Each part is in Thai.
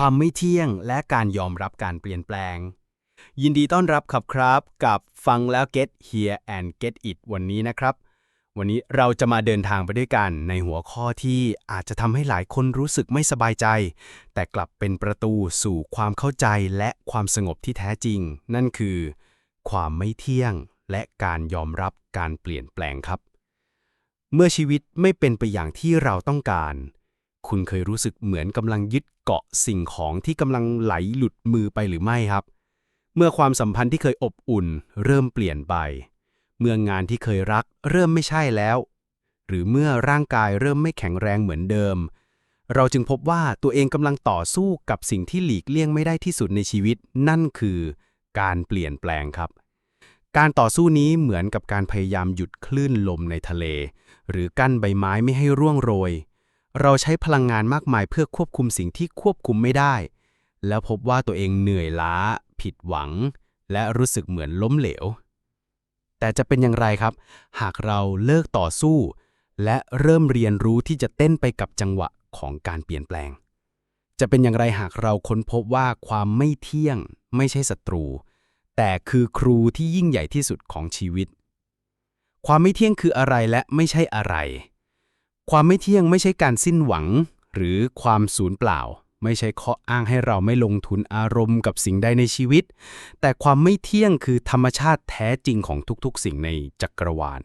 ความไม่เที่ยงและการยอมรับการเปลี่ยนแปลง ยินดีต้อนรับครับครับ กับฟังแล้ว get here and get it วันนี้นะครับ วันนี้เราจะมาเดินทางไปด้วยกันในหัวข้อที่อาจจะทำให้หลายคนรู้สึกไม่สบายใจ แต่กลับเป็นประตูสู่ความเข้าใจและความสงบที่แท้จริง นั่นคือ ความไม่เที่ยงและการยอมรับการเปลี่ยนแปลงครับ เมื่อชีวิตไม่เป็นไปอย่างที่เราต้องการ คุณเคยรู้สึกเหมือนกำลังยึด เกาะสิ่งของที่กำลังไหลหลุดมือไปหรือไม่ครับ เมื่อความสัมพันธ์ที่เคยอบอุ่น เริ่มเปลี่ยนไป เมื่องานที่เคยรัก เริ่มไม่ใช่แล้ว หรือเมื่อร่างกายเริ่มไม่แข็งแรงเหมือนเดิม เราจึงพบว่าตัวเองกำลังต่อสู้กับสิ่งที่หลีกเลี่ยงไม่ได้ที่สุดในชีวิต นั่นคือการเปลี่ยนแปลงครับการต่อสู้นี้เหมือนกับการพยายามหยุดคลื่นลมในทะเล หรือกั้นใบไม้ไม่ให้ร่วงโรย เราใช้พลังงานมากมายเพื่อควบคุมสิ่งที่ควบคุมไม่ได้ แล้วพบว่าตัวเองเหนื่อยล้า ผิดหวัง และรู้สึกเหมือนล้มเหลว แต่จะเป็นอย่างไรครับ หากเราเลิกต่อสู้ และเริ่มเรียนรู้ที่จะเต้นไปกับจังหวะของการเปลี่ยนแปลง จะเป็นอย่างไรหากเราค้นพบว่าความไม่เที่ยงไม่ใช่ศัตรู แต่คือครูที่ยิ่งใหญ่ที่สุดของชีวิต ความไม่เที่ยงคืออะไรและไม่ใช่อะไร ความไม่เที่ยงไม่ใช่การสิ้นหวัง หรือความสูญเปล่า ไม่ใช่ข้ออ้างให้เราไม่ลงทุนอารมณ์กับสิ่งใดในชีวิต แต่ความไม่เที่ยงคือธรรมชาติแท้จริงของทุกๆ สิ่งในจักรวาล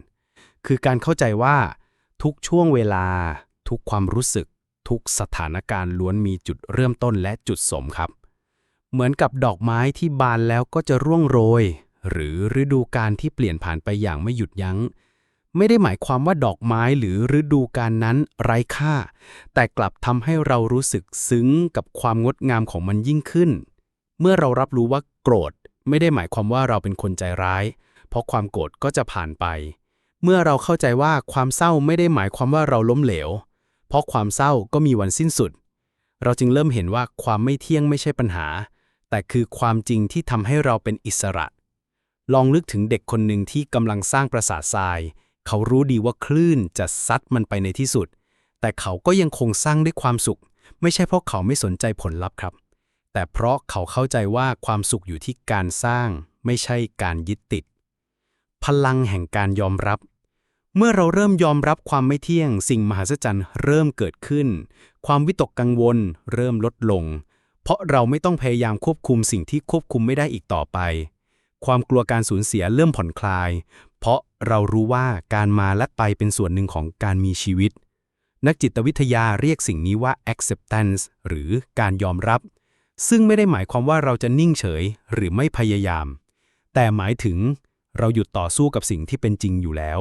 คือการเข้าใจว่า ทุกช่วงเวลา ทุกความรู้สึก ทุกสถานการณ์ล้วนมีจุดเริ่มต้นและจุดสมครับ เหมือนกับดอกไม้ที่บานแล้วก็จะร่วงโรย หรือฤดูกาลที่เปลี่ยนผ่านไปอย่างไม่หยุดยัง้ง ไม่ได้หมายความว่าดอกไม้หรือฤดูกาลนั้นไร้ค่า แต่กลับทำให้เรารู้สึกซึ้งกับความงดงามของมันยิ่งขึ้น เมื่อเรารับรู้ว่าโกรธ ไม่ได้หมายความว่าเราเป็นคนใจร้าย เพราะความโกรธก็จะผ่านไป เมื่อเราเข้าใจว่าความเศร้าไม่ได้หมายความว่าเราล้มเหลว เพราะความเศร้าก็มีวันสิ้นสุด เราจึงเริ่มเห็นว่าความไม่เที่ยงไม่ใช่ปัญหา แต่คือความจริงที่ทำให้เราเป็นอิสระ ลองนึกถึงเด็กคนหนึ่งที่กำลังสร้างปราสาททราย เขารู้ดีว่าคลื่นจะซัดมันไปในที่สุด แต่เขาก็ยังคงสร้างด้วยความสุข ไม่ใช่เพราะเขาไม่สนใจผลลัพธ์ครับ แต่เพราะเขาเข้าใจว่าความสุขอยู่ที่การสร้าง ไม่ใช่การยึดติด พลังแห่งการยอมรับ เมื่อเราเริ่มยอมรับความไม่เที่ยง สิ่งมหัศจรรย์เริ่มเกิดขึ้น ความวิตกกังวล เริ่มลดลง เพราะเราไม่ต้องพยายามควบคุมสิ่งที่ควบคุมไม่ได้อีกต่อไปความกลัวการสูญเสียเริ่มผ่อนคลาย เพราะเรารู้ว่าการมาและไปเป็นส่วนหนึ่งของการมีชีวิต นักจิตวิทยาเรียกสิ่งนี้ว่า acceptance หรือการยอมรับ ซึ่งไม่ได้หมายความว่าเราจะนิ่งเฉยหรือไม่พยายาม แต่หมายถึงเราหยุดต่อสู้กับสิ่งที่เป็นจริงอยู่แล้ว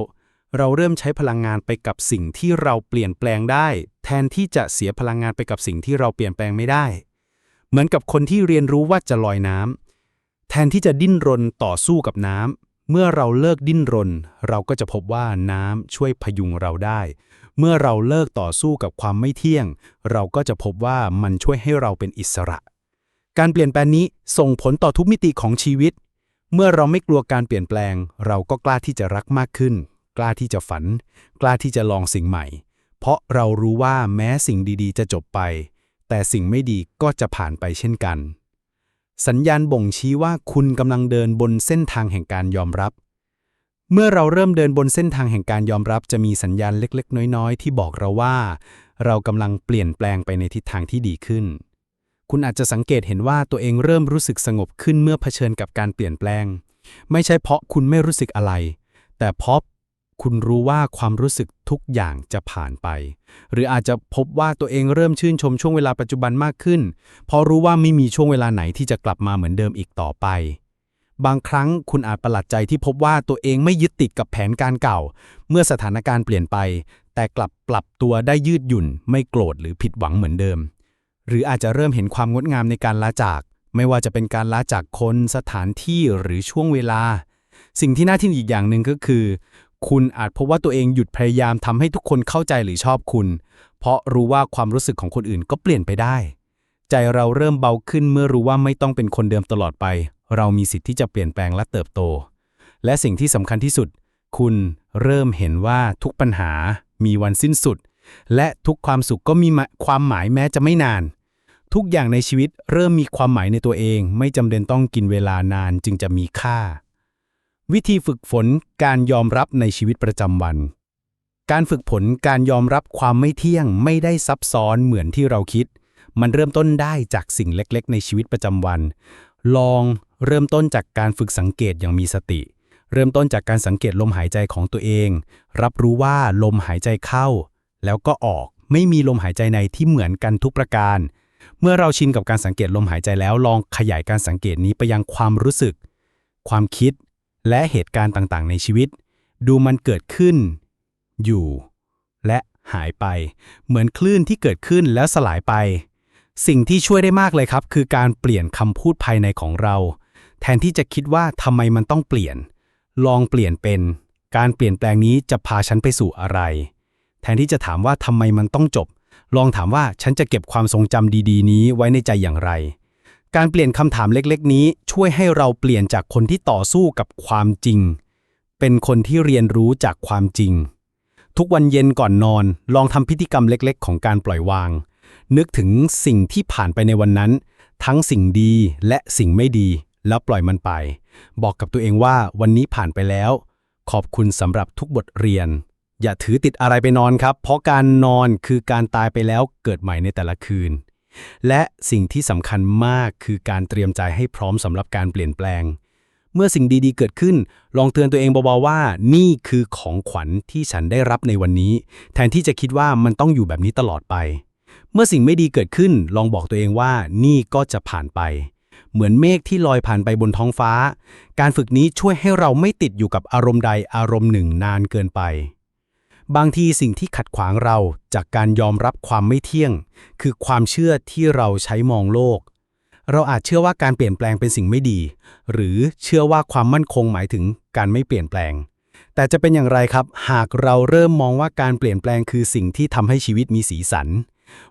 เราเริ่มใช้พลังงานไปกับสิ่งที่เราเปลี่ยนแปลงได้ แทนที่จะเสียพลังงานไปกับสิ่งที่เราเปลี่ยนแปลงไม่ได้ เหมือนกับคนที่เรียนรู้ว่าจะลอยน้ำแทนที่จะดิ้นรนต่อสู้กับน้ำ เมื่อเราเลิกดิ้นรน เราก็จะพบว่าน้ำช่วยพยุงเราได้ เมื่อเราเลิกต่อสู้กับความไม่เที่ยง เราก็จะพบว่ามันช่วยให้เราเป็นอิสระ การเปลี่ยนแปลงนี้ส่งผลต่อทุกมิติของชีวิต เมื่อเราไม่กลัวการเปลี่ยนแปลง เราก็กล้าที่จะรักมากขึ้น กล้าที่จะฝัน กล้าที่จะลองสิ่งใหม่ เพราะเรารู้ว่าแม้สิ่งดีๆ จะจบไป แต่สิ่งไม่ดีก็จะผ่านไปเช่นกัน สัญญาณบ่งชี้ว่าคุณกำลังเดินบนเส้นทางแห่งการยอมรับ เมื่อเราเริ่มเดินบนเส้นทางแห่งการยอมรับจะมีสัญญาณเล็กๆ น้อยๆ ที่บอกเราว่า เรากำลังเปลี่ยนแปลงไปในทิศทางที่ดีขึ้น คุณอาจจะสังเกตเห็นว่าตัวเองเริ่มรู้สึกสงบขึ้นเมื่อเผชิญกับการเปลี่ยนแปลง ไม่ใช่เพราะคุณไม่รู้สึกอะไร แต่เพราะ คุณรู้ว่าความรู้สึกทุกอย่างจะผ่านไป หรืออาจจะพบว่าตัวเองเริ่มชื่นชมช่วงเวลาปัจจุบันมากขึ้น เพราะรู้ว่าไม่มีช่วงเวลาไหนที่จะกลับมาเหมือนเดิมอีกต่อไป บางครั้งคุณอาจประหลาดใจที่พบว่าตัวเองไม่ยึดติดกับแผนการเก่า เมื่อสถานการณ์เปลี่ยนไป แต่กลับปรับตัวได้ยืดหยุ่น ไม่โกรธหรือผิดหวังเหมือนเดิม หรืออาจจะเริ่มเห็นความงดงามในการลาจาก ไม่ว่าจะเป็นการลาจากคนสถานที่หรือช่วงเวลา สิ่งที่น่าทึ่งอีกอย่างหนึ่งก็คือ คุณอาจพบว่าตัวเองหยุดพยายามทำให้ทุกคนเข้าใจหรือชอบคุณ เพราะรู้ว่าความรู้สึกของคนอื่นก็เปลี่ยนไปได้ ใจเราเริ่มเบาขึ้นเมื่อรู้ว่าไม่ต้องเป็นคนเดิมตลอดไป เรามีสิทธิ์ที่จะเปลี่ยนแปลงและเติบโต และสิ่งที่สำคัญที่สุด คุณเริ่มเห็นว่าทุกปัญหามีวันสิ้นสุด และทุกความสุขก็มีความหมายแม้จะไม่นาน ทุกอย่างในชีวิตเริ่มมีความหมายในตัวเอง ไม่จำเป็นต้องกินเวลานานจึงจะมีค่า วิธีฝึกฝนการยอมรับในชีวิตประจำวัน การฝึกฝนการยอมรับความไม่เที่ยงไม่ได้ซับซ้อนเหมือนที่เราคิด มันเริ่มต้นได้จากสิ่งเล็กๆ ในชีวิตประจำวัน ลองเริ่มต้นจากการฝึกสังเกตอย่างมีสติ เริ่มต้นจากการสังเกตลมหายใจของตัวเอง รับรู้ว่าลมหายใจเข้า แล้วก็ออกไม่มีลมหายใจในที่เหมือนกันทุกประการ เมื่อเราชินกับการสังเกตลมหายใจแล้วลองขยายการสังเกตนี้ไปยังความรู้สึก ความคิด และเหตุการณ์ต่างๆ ในชีวิต ดูมันเกิดขึ้น อยู่ และหายไป เหมือนคลื่นที่เกิดขึ้นแล้วสลายไป สิ่งที่ช่วยได้มากเลยครับ คือการเปลี่ยนคำพูดภายในของเรา แทนที่จะคิดว่าทำไมมันต้องเปลี่ยน ลองเปลี่ยนเป็น การเปลี่ยนแปลงนี้จะพาฉันไปสู่อะไร แทนที่จะถามว่าทำไมมันต้องจบ ลองถามว่าฉันจะเก็บความทรงจำดี ๆ นี้ไว้ในใจอย่างไร การเปลี่ยนคำถามเล็กๆ นี้ช่วยให้เราเปลี่ยนจากคนที่ต่อสู้กับความจริง เป็นคนที่เรียนรู้จากความจริง ทุกวันเย็นก่อนนอน ลองทำพิธีกรรมเล็กๆ ของการปล่อยวาง นึกถึงสิ่งที่ผ่านไปในวันนั้น ทั้งสิ่งดีและสิ่งไม่ดี แล้วปล่อยมันไป บอกกับตัวเองว่าวันนี้ผ่านไปแล้ว ขอบคุณสำหรับทุกบทเรียน อย่าถือติดอะไรไปนอนครับ เพราะการนอนคือการตายไปแล้วเกิดใหม่ในแต่ละคืน และสิ่งที่สำคัญมากคือการเตรียมใจให้พร้อมสำหรับการเปลี่ยนแปลง เมื่อสิ่งดีๆเกิดขึ้น ลองเตือนตัวเองเบาๆว่า นี่คือของขวัญที่ฉันได้รับในวันนี้ แทนที่จะคิดว่ามันต้องอยู่แบบนี้ตลอดไป เมื่อสิ่งไม่ดีเกิดขึ้น ลองบอกตัวเองว่านี่ก็จะผ่านไป เหมือนเมฆที่ลอยผ่านไปบนท้องฟ้า การฝึกนี้ช่วยให้เราไม่ติดอยู่กับอารมณ์ใดอารมณ์หนึ่งนานเกินไป บางทีสิ่งที่ขัดขวางเราจากการยอมรับความไม่เที่ยง คือความเชื่อที่เราใช้มองโลก เราอาจเชื่อว่าการเปลี่ยนแปลงเป็นสิ่งไม่ดี หรือเชื่อว่าความมั่นคงหมายถึงการไม่เปลี่ยนแปลง แต่จะเป็นอย่างไรครับ หากเราเริ่มมองว่าการเปลี่ยนแปลงคือสิ่งที่ทำให้ชีวิตมีสีสัน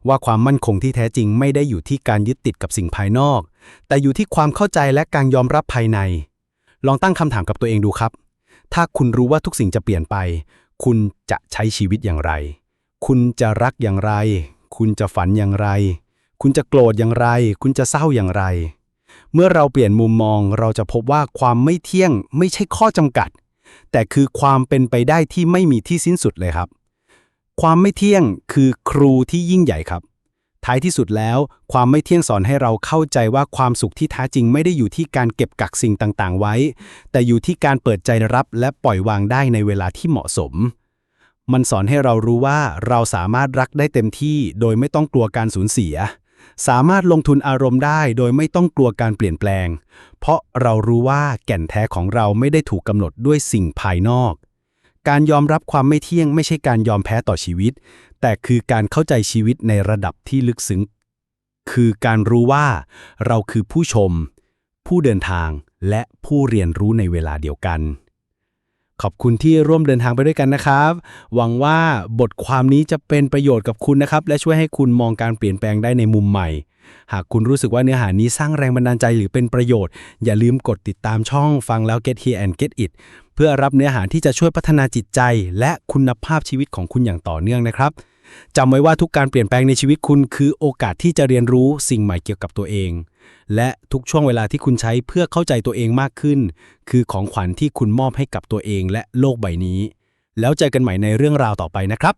ว่าความมั่นคงที่แท้จริงไม่ได้อยู่ที่การยึดติดกับสิ่งภายนอก แต่อยู่ที่ความเข้าใจและการยอมรับภายใน ลองตั้งคำถามกับตัวเองดูครับ ถ้าคุณรู้ว่าทุกสิ่งจะเปลี่ยนไป คุณจะใช้ชีวิตอย่างไร คุณจะรักอย่างไร คุณจะฝันอย่างไร คุณจะโกรธอย่างไร คุณจะเศร้าอย่างไร เมื่อเราเปลี่ยนมุมมองเราจะพบว่าความไม่เที่ยงไม่ใช่ข้อจำกัด แต่คือความเป็นไปได้ที่ไม่มีที่สิ้นสุดเลยครับ ความไม่เที่ยงคือครูที่ยิ่งใหญ่ครับ ท้ายที่สุดแล้ว ความไม่เที่ยงสอนให้เราเข้าใจว่าความสุขที่แท้จริงไม่ได้อยู่ที่การเก็บกักสิ่งต่างๆ ไว้ แต่อยู่ที่การเปิดใจรับและปล่อยวางได้ในเวลาที่เหมาะสม มันสอนให้เรารู้ว่าเราสามารถรักได้เต็มที่ โดยไม่ต้องกลัวการสูญเสีย สามารถลงทุนอารมณ์ได้ โดยไม่ต้องกลัวการเปลี่ยนแปลง เพราะเรารู้ว่าแก่นแท้ของเราไม่ได้ถูกกำหนดด้วยสิ่งภายนอก การยอมรับความไม่เที่ยงไม่ใช่การยอมแพ้ต่อชีวิต แต่คือการเข้าใจชีวิตในระดับที่ลึกซึ้ง คือการรู้ว่าเราคือผู้ชม ผู้เดินทางและผู้เรียนรู้ในเวลาเดียวกัน ขอบคุณที่ร่วมเดินทางไปด้วยกันนะครับ หวังว่าบทความนี้จะเป็นประโยชน์กับคุณนะครับ และช่วยให้คุณมองการเปลี่ยนแปลงได้ในมุมใหม่ หากคุณรู้สึกว่าเนื้อหานี้สร้างแรงบันดาลใจหรือเป็นประโยชน์ อย่าลืมกดติดตามช่องฟังแล้ว Get Here and Get It เพื่อรับเนื้อหาที่จะช่วยพัฒนาจิตใจ และคุณภาพชีวิตของคุณอย่างต่อเนื่องนะครับจำไว้ว่าทุกการเปลี่ยนแปลงในชีวิตคุณคือโอกาสที่จะเรียนรู้สิ่งใหม่เกี่ยวกับตัวเองและทุกช่วงเวลาที่คุณใช้เพื่อเข้าใจตัวเองมากขึ้น คือของขวัญที่คุณมอบให้กับตัวเองและโลกใบนี้ แล้วเจอกันใหม่ในเรื่องราวต่อไปนะครับ